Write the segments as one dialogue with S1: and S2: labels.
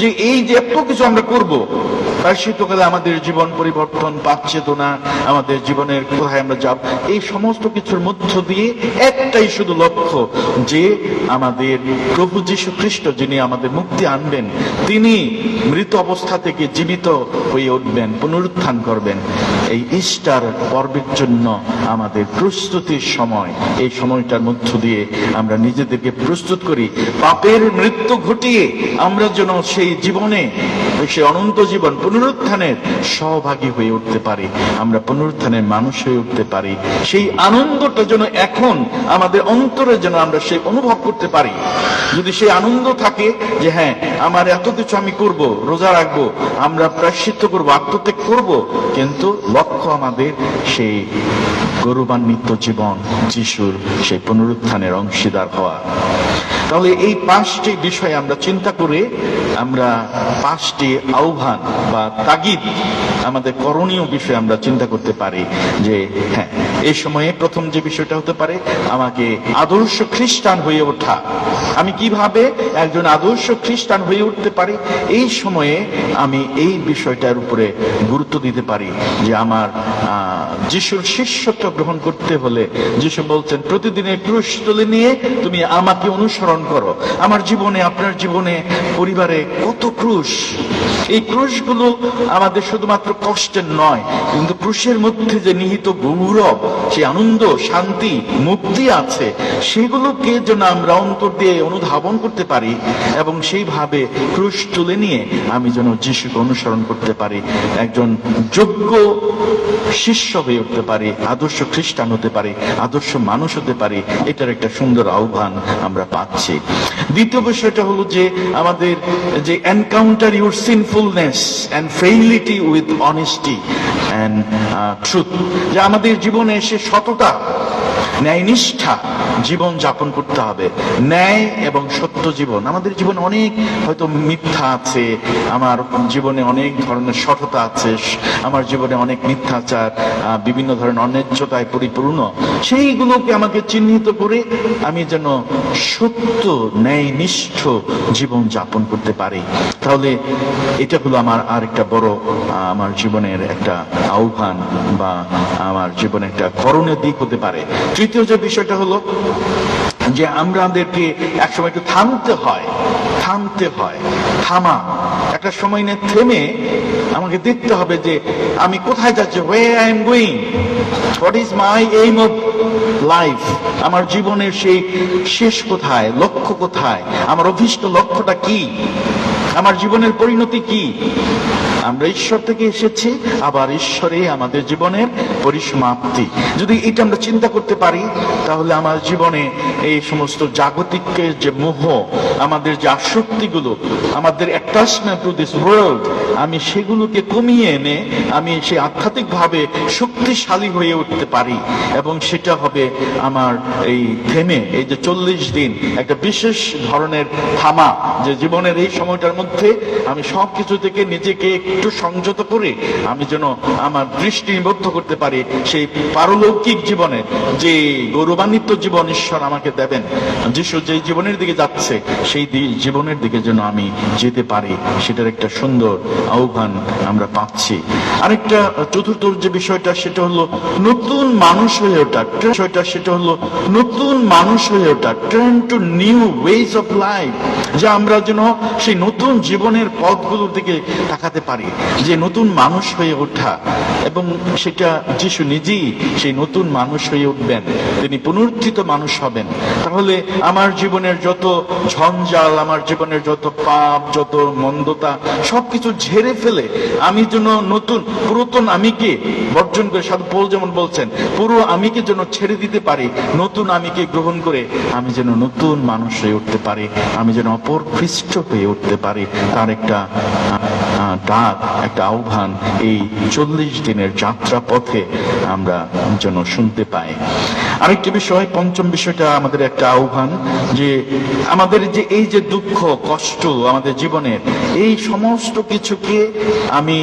S1: যে এই যে এত কিছু আমরা করব শীতকালে আমাদের জীবন পরিবর্তন পাচ্ছে তো না আমাদের জীবনের কোথায় আমরা যাব, এই সমস্ত কিছুর মধ্য দিয়ে একটাই শুধু লক্ষ্য, যে আমাদের প্রভু যীশু খ্রিস্ট যিনি আমাদের মুক্তি আনবেন, তিনি মৃত অবস্থা থেকে জীবিত হয়ে উঠবেন, পুনরুত্থান করবেন। এই ইস্টার পর্বের জন্য আমাদের প্রস্তুতির সময়। এই সময়টার মধ্য দিয়ে আমরা নিজেদেরকে প্রস্তুত করি। পাপের মৃত্যু ঘটিয়ে আমরা যেন সেই জীবনে, সেই অনন্ত জীবন পুনরুত্থানের সহভাগী হয়ে উঠতে পারি। আমরা পুনরুত্থানের মানুষ হয়ে উঠতে পারি। সেই আনন্দটা যেন এখন আমাদের অন্তরে যেন আমরা সেই অনুভব করতে পারি। যদি সেই আনন্দ থাকে যে হ্যাঁ আমার এত কিছু আমি করব, রোজা রাখব, আমরা প্রায়শ্চিত্ত করব, আত্মত্যাগ করব, কিন্তু লক্ষ্য আমাদের সেই গৌরবান্বিত জীবন যিশুর সেই পুনরুত্থানের অংশীদার হওয়া। তাহলে এই পাঁচটি বিষয় আমরা চিন্তা করে আমরা পাঁচটি আহ্বান বা তাগিদ আমাদের করণীয় বিষয় আমরা চিন্তা করতে পারি যে হ্যাঁ এই সময়ে প্রথম যে বিষয়টা হতে পারে, আমাকে আদর্শ খ্রিস্টান হয়ে ওঠা। আমি কীভাবে একজন আদর্শ খ্রিস্টান হয়ে উঠতে পারি? এই সময়ে আমি এই বিষয়টার উপরে গুরুত্ব দিতে পারি যে আমার যিশুর শিষ্যত্ব গ্রহণ করতে হলে, যিশু বলছেন, প্রতিদিনের ক্রুশ তুলে নিয়ে তুমি আমাকে অনুসরণ করো। আমার জীবনে, আপনার জীবনে, পরিবারে কত ক্রুশ। এই ক্রুশগুলো আমাদের শুধুমাত্র কষ্টের নয়, কিন্তু ক্রুশের মধ্যে যে নিহিত গৌরব সেই আনন্দ, শান্তি, মুক্তি আছে, সেগুলোকে যেন আমরা অন্তর দিয়ে অনুধাবন করতে পারি এবং সেইভাবে ক্রুশ তুলে নিয়ে আমি যেন যিশুকে অনুসরণ করতে পারি, একজন যোগ্য শিষ্য হয়ে উঠতে পারি, আদর্শ খ্রিস্টান হতে পারি, আদর্শ মানুষ হতে পারি, এটার একটা সুন্দর আহ্বান আমরা পাচ্ছি। দ্বিতীয় বিষয়টা হলো যে আমাদের যে encounter your sinfulness and frailty with honesty and truth যে আমাদের জীবনে এসে সততা ন্যায়নিষ্ঠা জীবন যাপন করতে হবে। ন্যায় এবং সত্য জীবন। আমাদের জীবনে অনেক হয়তো মিথ্যা আছে, আমার জীবনে অনেক ধরনের সততা আছে, আমার জীবনে অনেক মিথ্যাচার বিভিন্ন ধরনের অন্যায্যতায় পরিপূর্ণ। সেইগুলোকে আমাকে চিহ্নিত করে আমি যেন সত্য, ন্যায়নিষ্ঠ জীবন যাপন করতে পারি। তাহলে এটা হলো আমার আর একটা বড় আমার জীবনের একটা আহ্বান বা আমার জীবনে একটা করণীয় দিক হতে পারে। তৃতীয় যে বিষয়টা হলো যে আমরা আমাদেরকে একসময় একটু থামতে হয় থামতে হয়, থামা। একটা সময় নিয়ে থেমে আমাকে দেখতে হবে যে আমি কোথায় যাচ্ছি way I am going what is my aim of life আমার জীবনের সেই শেষ কোথায়, লক্ষ্য কোথায়, আমার অভীষ্ট লক্ষ্যটা কি। আমার জীবনের পরিণতি কি? আমরা ঈশ্বর থেকে এসেছি, আবার ঈশ্বরে আমাদের জীবনের পরিসমাপ্তি। যদি এটা আমরা চিন্তা করতে পারি, তাহলে আমার জীবনে এই সমস্ত জাগতিকের যে মোহ, আমাদের যে আসক্তিগুলো, আমাদের অ্যাটাচমেন্ট টু দিস ওয়ার্ল্ড আমি সেগুলোকে কমিয়ে এনে আমি সেই আধ্যাত্মিকভাবে শক্তিশালী হয়ে উঠতে পারি। এবং সেটা হবে আমার এই থেমে, এই যে চল্লিশ দিন, একটা বিশেষ ধরনের থামা, যে জীবনের এই সময়টার মধ্যে আমি সব কিছু থেকে নিজেকে একটু সংযত করে আমি যেন আমার দৃষ্টি নিবদ্ধ করতে পারি সেই পারলৌকিক জীবনে যে গৌরবান্বিত জীবন ঈশ্বর আমাকে দেবেন, যিশু যে জীবনের দিকে যাচ্ছে, সেই জীবনের দিকে যেন আমি যেতে পারি, সেটার একটা সুন্দর আহ্বান আমরা পাচ্ছি। আরেকটা চতুর্থ যে বিষয়টা, সেটা হলো নতুন মানুষ হয়ে ওঠা। বিষয়টা, সেটা হলো নতুন মানুষ হয়ে ওঠা। Turn to new ways of life যে আমরা যেন সেই নতুন জীবনের পথগুলোর দিকে তাকাতে পারি। যে নতুন মানুষ হয়ে ওঠা এবং সেটা যিশু নিজেই সেই নতুন মানুষ হয়ে উঠবেন, তিনি পুনরুত্থিত মানুষ হবেন। তাহলে আমার জীবনের যত ঝঞ্ঝাল, আমার জীবনের যত পাপ, যত মন্দতা, সবকিছু ঝেড়ে ফেলে আমি যেন নতুন, পুরাতন আমিকে বর্জন করে, সাধু পৌল যেমন বলছেন, পুরো আমিকে যেন ছেড়ে দিতে পারি, নতুন আমিকে গ্রহণ করে আমি যেন নতুন মানুষ হয়ে উঠতে পারি, আমি যেন অপর খ্রিস্ট হয়ে উঠতে পারি। তার একটা ডাক একটা আহ্বান এই চল্লিশ দিনের যাত্রা পথে আমরা যেন শুনতে পাই। আরেকটি বিষয়, পঞ্চম বিষয়টা আমাদের একটা আহ্বান যে আমাদের যে এই যে দুঃখ, কষ্ট আমাদের জীবনের এই সমস্ত কিছুকে আমি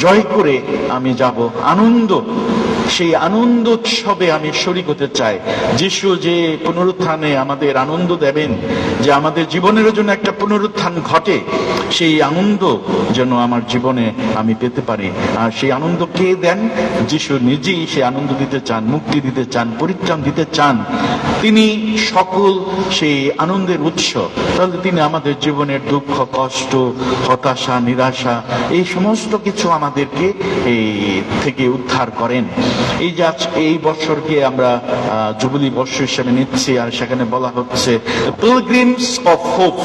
S1: জয় করে আমি যাব, আনন্দ সেই আনন্দ উৎসবে আমি শরিক হতে চাই। যিশু যে পুনরুত্থানে আমাদের আনন্দ দেবেন, যে আমাদের জীবনের জন্য একটা পুনরুত্থান ঘটে, সেই আনন্দ যেন আমার জীবনে আমি পেতে পারি। আর সেই আনন্দ কে দেন? যিশু নিজেই সেই আনন্দ দিতে চান, মুক্তি দিতে চান, পরিত্রাণ দিতে চান। তিনি সকল সেই আনন্দের উৎস। তাহলে তিনি আমাদের জীবনের দুঃখ, কষ্ট, হতাশা, নিরাশা, এই সমস্ত কিছু আমাদেরকে এই থেকে উদ্ধার করেন। এই যে আজ এই বছরকে আমরা জুবিলি বর্ষ হিসেবে নিচ্ছি, আর সেখানে বলা হচ্ছে পিলগ্রিমস অফ হোপ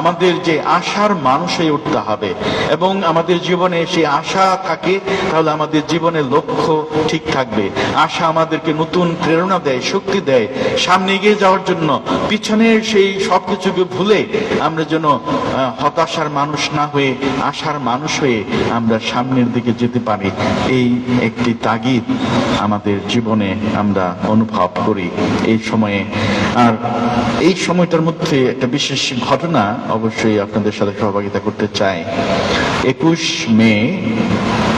S1: আমাদের যে আশার মানুষ হয়ে উঠতে হবে। এবং আমাদের জীবনে সেই আশা থাকে, তাহলে আমাদের জীবনের লক্ষ্য ঠিক থাকবে। আশা আমাদেরকে নতুন প্রেরণা দেয়, শক্তি দেয়। সামনে এগিয়ে যাওয়ার জন্য পিছনের সেই সবকিছুকে ভুলে আমরা যেন হতাশার মানুষ না হয়ে, আশার মানুষ হয়ে আমরা সামনের দিকে যেতে পারি। এই একটি তাগিদ। আমাদের জীবনে আমরা অনুভব করি। এই সময়ে, আর এই সময়টার মধ্যে একটা বিশেষ ঘটনা অবশ্যই আপনাদের সাথে সহভাগিতা করতে চাই। একুশ মে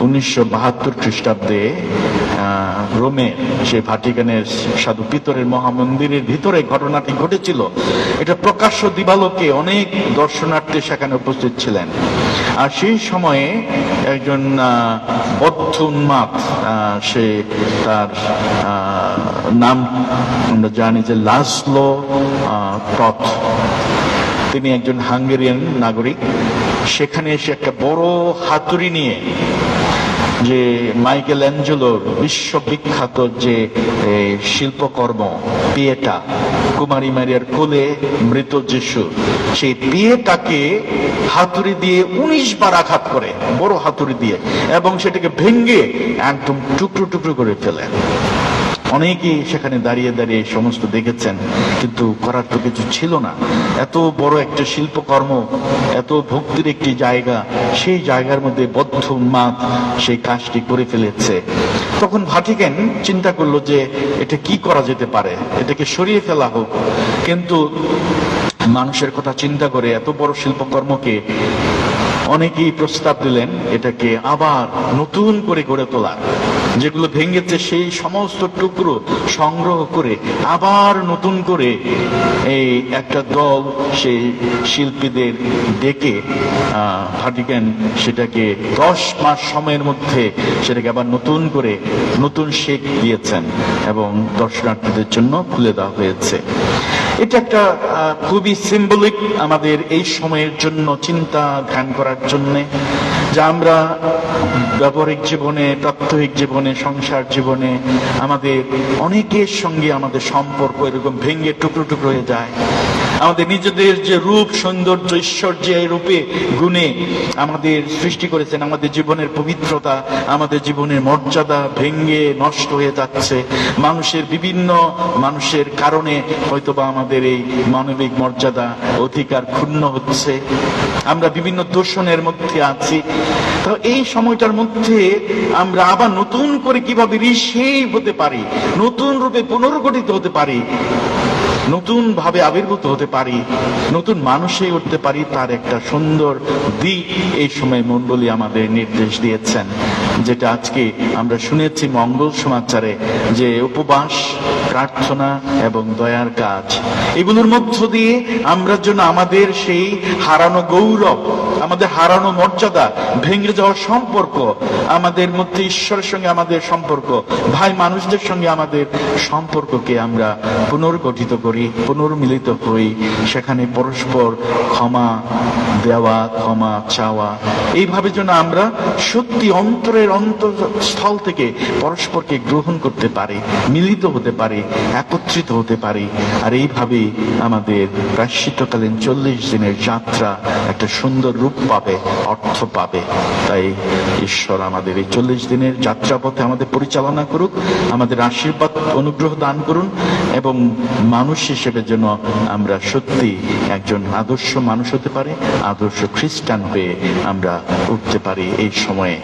S1: উনিশশো বাহাত্তর খ্রিস্টাব্দে রোমে সে ভাটিকানের সাধু পিতরের মহামন্দিরের ভিতরে ঘটনাটি ঘটেছিল। এটা প্রকাশ্য দিবালোকে অনেক দর্শনার্থী সেখানে উপস্থিত ছিলেন। আর সেই সময়ে একজন বদ্ধ উন্মাদ সে তার নাম আমরা জানি যে লাসলো টট তিনি একজন হাঙ্গেরিয়ান নাগরিক। সেখানে এসে একটা বড় হাতুড়ি নিয়ে যে মাইকেল অ্যাঞ্জেলোর বিশ্ববিখ্যাত যে শিল্পকর্ম পিয়েটা কুমারী মারিয়ার কোলে মৃত যিশু, সেই পিয়েটাকে হাতুড়ি দিয়ে উনিশ বার আঘাত করে, বড় হাতুড়ি দিয়ে, এবং সেটাকে ভেঙ্গে একদম টুকরো টুকরো করে ফেলে। অনেকেই সেখানে দাঁড়িয়ে দাঁড়িয়ে সমস্ত দেখেছেন, কিন্তু করার তো কিছু ছিল না। এত বড় একটা শিল্পকর্ম, এত ভক্তির একটি জায়গা, সেই জায়গার মধ্যে বদ্ধ উন্মাদ সেই কাজটি করে ফেলেছে। তখন ভাটিকেন চিন্তা করল যে এটা কি করা যেতে পারে, এটাকে সরিয়ে ফেলা হোক। কিন্তু মানুষের কথা চিন্তা করে এত বড় শিল্পকর্মকে অনেকেই প্রস্তাব দিলেন, এটাকে আবার নতুন করে গড়ে তোলার। যেগুলো ভেঙেছে সেই সমস্ত টুকরো সংগ্রহ করে আবার নতুন করে এই একটা দল সেই শিল্পীদের ডেকে ভাটিকান সেটাকে দশ মাস সময়ের মধ্যে সেটাকে আবার নতুন করে নতুন শেক দিয়েছেন এবং দর্শনার্থীদের জন্য খুলে দেওয়া হয়েছে। এটা একটা খুবই সিম্বলিক আমাদের এই সময়ের জন্য চিন্তা ধ্যান করার জন্য। যা আমরা ব্যবহারিক জীবনে, প্রাত্যহিক জীবনে, সংসার জীবনে, আমাদের অনেকের সঙ্গে আমাদের সম্পর্ক এরকম ভেঙে টুকরো টুকরো হয়ে যায়। আমাদের নিজেদের যে রূপ, সৌন্দর্য, ঐশ্বর্য, এই রূপে গুণে আমাদের সৃষ্টি করেছেন, আমাদের জীবনের পবিত্রতা, আমাদের জীবনের মর্যাদা ভেঙ্গে নষ্ট হয়ে যাচ্ছে। মানুষের বিভিন্ন মানুষের কারণে হয়তোবা আমাদের এই মানবিক মর্যাদা অধিকার ক্ষুণ্ণ হচ্ছে। আমরা বিভিন্ন দূষণের মধ্যে আছি। তো এই সময়টার মধ্যে আমরা আবার নতুন করে কীভাবে রিসেই হতে পারি, নতুন রূপে পুনর্গঠিত হতে পারি নতুন ভাবে আবির্ভূত হতে পারি, নতুন মানুষে উঠতে পারি, তার একটা সুন্দর দিক এই সময় মন্ডলী আমাদের নির্দেশ দিয়েছেন। যেটা আজকে আমরা শুনেছি মঙ্গল সমাচারে, যে উপবাস, প্রার্থনা এবং দয়ার কাজ। এগুলোর মধ্য দিয়ে আমরা যেন আমাদের সেই হারানো গৌরব, আমাদের হারানো মর্যাদা ভেঙে যাওয়া সম্পর্ক, আমাদের মধ্যে ঈশ্বরের সঙ্গে আমাদের সম্পর্ক, ভাই মানুষদের সঙ্গে আমাদের সম্পর্ককে আমরা পুনর্গঠিত করি, পুনর্মিলিত হই সেখানে পরস্পর ক্ষমা দেওয়া, ক্ষমা চাওয়া। এইভাবে যেন আমরা সত্যি অন্তরের অন্তঃস্থল থেকে পরস্পরকে গ্রহণ করতে পারি, মিলিত হতে পারে, একত্রিত হতে পারি। আর এইভাবে আমাদের প্রায়শ্চিত্তকালীন চল্লিশ দিনের যাত্রা একটা সুন্দর রূপ পাবে, অর্থ পাবে। তাই ঈশ্বর আমাদের এই চল্লিশ দিনের যাত্রাপথে আমাদের পরিচালনা করুক, আমাদের আশীর্বাদ, অনুগ্রহ দান করুন, এবং মানুষ হিসেবে যেন আমরা সত্যি একজন আদর্শ মানুষ হতে পারে, আদর্শ খ্রিস্টান হয়ে আমরা উঠতে পারি এই সময়ে।